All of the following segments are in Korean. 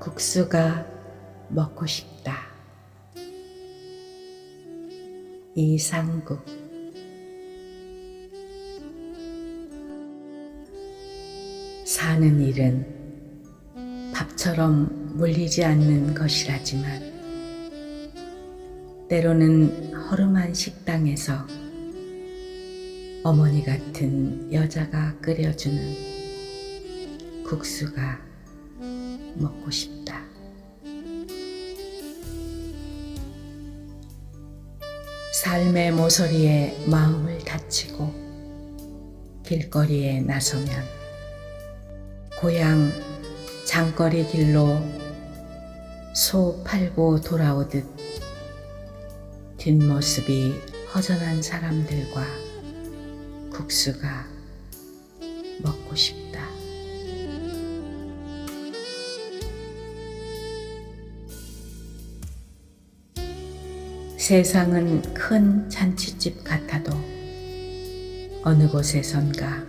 국수가 먹고 싶다. 이상국 사는 일은 밥처럼 물리지 않는 것이라지만 때로는 허름한 식당에서 어머니 같은 여자가 끓여주는 국수가 먹고 싶다. 삶의 모서리에 마음을 다치고 길거리에 나서면 고향 장거리 길로 소 팔고 돌아오듯 뒷모습이 허전한 사람들과 국수가 먹고 싶다. 세상은 큰 잔치집 같아도 어느 곳에선가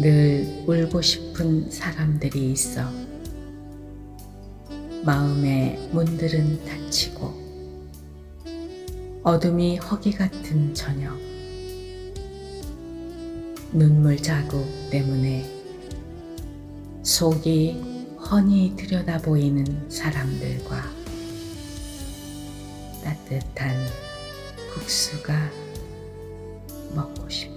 늘 울고 싶은 사람들이 있어 마음의 문들은 닫히고 어둠이 허기 같은 저녁 눈물 자국 때문에 속이 훤히 들여다 보이는 사람들과 따뜻한 국수가 먹고 싶다.